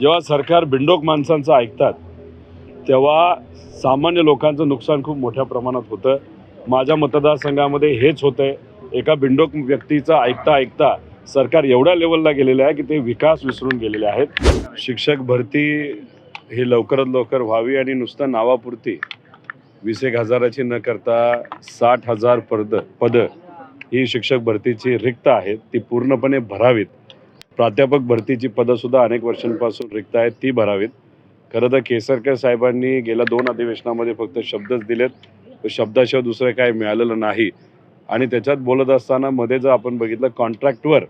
जेव्हा सरकार बिंडोक माणसांचं ऐकतात तेव्हा सामान्य लोकांचं नुकसान खूप मोठ्या प्रमाणात होतं. माझ्या मतदारसंघामध्ये हेच होतं आहे एका बिंडोक व्यक्तीचं ऐकता ऐकता सरकार एवढ्या लेवलला गेलेलं आहे की ते विकास विसरून गेलेले आहेत. शिक्षक भरती ही लवकरात लवकर व्हावी आणि नुसतं नावापुरती वीस एक हजाराची न करता साठ हजार पद पदं ही शिक्षक भरतीची रिक्त आहेत. ती पूर्णपणे भरावीत. प्राध्यापक भरतीची पदंसुद्धा अनेक वर्षांपासून रिक्त आहेत ती भरावीत. खरं तर केसरकर साहेबांनी गेल्या दोन अधिवेशनामध्ये फक्त शब्दच दिलेत. शब्दाशिवाय दुसरं काय मिळालेलं नाही. आणि त्याच्यात बोलत असताना मध्ये जर आपण बघितलं कॉन्ट्रॅक्टवर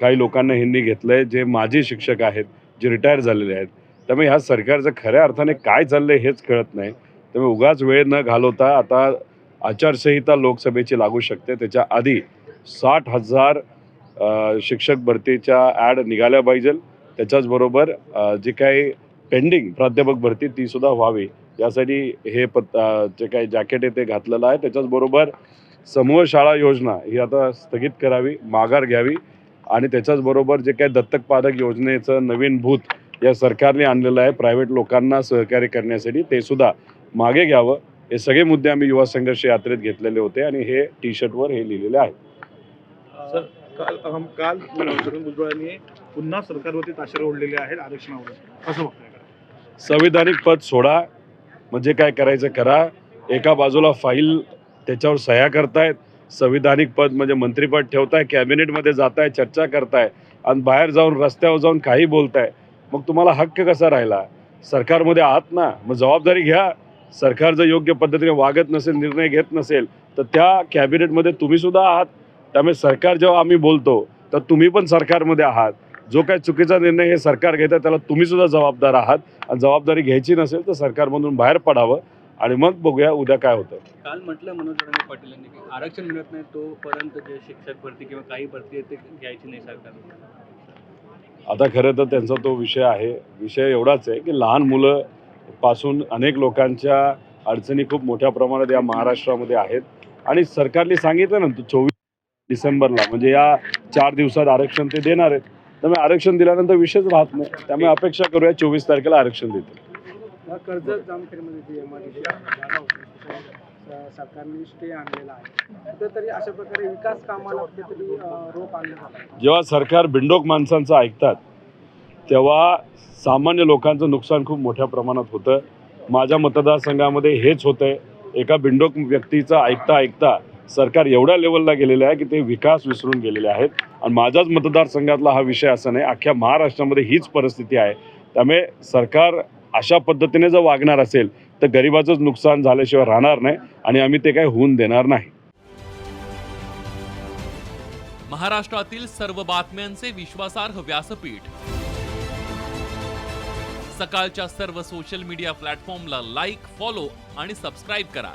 काही लोकांना ह्यांनी घेतलं आहे जे माजी शिक्षक आहेत जे रिटायर झालेले आहेत. त्यामुळे ह्या सरकारचं खऱ्या अर्थाने काय चाललंय हेच कळत नाही. त्यामुळे उगाच वेळ न घालवता आता आचारसंहिता लोकसभेची लागू शकते. त्याच्या आधी साठ हजार शिक्षक भरतीच्या ॲड निघाल्या पाहिजे त्याच्याचबरोबर जे काही पेंडिंग प्राध्यापक भरती ती सुद्धा व्हावी. यासाठी हे पत जे काही जॅकेट आहे ते घातलेलं आहे. त्याच्याचबरोबर समूह शाळा योजना ही आता स्थगित करावी माघार घ्यावी. आणि त्याच्याचबरोबर जे काही दत्तक पादक योजनेचं नवीन भूत या सरकारने आणलेलं आहे प्रायव्हेट लोकांना सहकार्य करण्यासाठी ते सुद्धा मागे घ्यावं. हे सगळे मुद्दे आम्ही युवा संघर्ष यात्रेत घेतलेले होते आणि हे टी शर्टवर हे लिहिलेले आहे. सर काल हम काल छगन भुजबळांनी पुन्हा सरकारवरती ताशेरे ओढलेले आहेत आरक्षणावर असं बघताय संविधानिक पद सोडा म्हणजे काय करायचं करा. एका बाजूला फाईल त्याच्यावर सह्या करतायत. संविधानिक पद म्हणजे मंत्रिपद ठेवताय कॅबिनेटमध्ये जाताय चर्चा करताय आणि बाहेर जाऊन रस्त्यावर जाऊन काही बोलताय. मग तुम्हाला हक्क कसा राहिला? सरकारमध्ये आहात ना मग जबाबदारी घ्या. सरकार जर योग्य पद्धतीने वागत नसेल निर्णय घेत नसेल तर त्या कॅबिनेटमध्ये तुम्ही सुद्धा आहात. त्यामुळे सरकार जेव्हा आम्ही बोलतो तर तुम्ही पण सरकारमध्ये आहात. जो काही चुकीचा निर्णय हे सरकार घेतं त्याला तुम्ही सुद्धा जबाबदार आहात. आणि जबाबदारी घ्यायची नसेल तर सरकारमधून बाहेर पडावं. आणि मग बघूया उद्या काय होतं. काल म्हटलं मनोज पाटील यांनी की आरक्षण मिळत नाही तोपर्यंत जे शिक्षक भरती किंवा काही भरती आहे ते घ्यायची नाही सरकार. आता खरं तर त्यांचा तो विषय आहे. विषय एवढाच आहे की लहान मुलं पासून अनेक लोकांच्या अडचणी खूप मोठ्या प्रमाणात या महाराष्ट्रामध्ये आहेत. आणि सरकारने सांगितलं ना चोवीस डिसेंबरला. म्हणजे या चार दिवसात आरक्षण ते देणार आहेत. त्यामुळे आरक्षण दिल्यानंतर विषयच राहत नाही. त्यामुळे अपेक्षा करूया चोवीस तारखेला आरक्षण देतील. जेव्हा सरकार बिंडोक माणसांचं ऐकतात तेव्हा सामान्य लोकांचं नुकसान खूप मोठ्या प्रमाणात होतं. माझ्या मतदारसंघामध्ये हेच होतं आहे एका बिंडोक व्यक्तीचं ऐकता ऐकता सरकार एवढ्या लेवलला गेलेलं आहे की ते विकास विसरून गेलेले आहेत. आणि माझ्याच मतदारसंघातला हा विषय असा नाही अख्ख्या महाराष्ट्रामध्ये हीच परिस्थिती आहे. त्यामुळे सरकार अशा पद्धतीने जर वागणार असेल तर गरिबाचंच नुकसान झाल्याशिवाय राहणार नाही आणि आम्ही ते काही होऊन देणार नाही. महाराष्ट्रातील सर्व बातम्यांचे विश्वासार्ह व्यासपीठ. सकाळच्या सर्व सोशल मीडिया प्लॅटफॉर्मला लाईक फॉलो आणि सबस्क्राईब करा.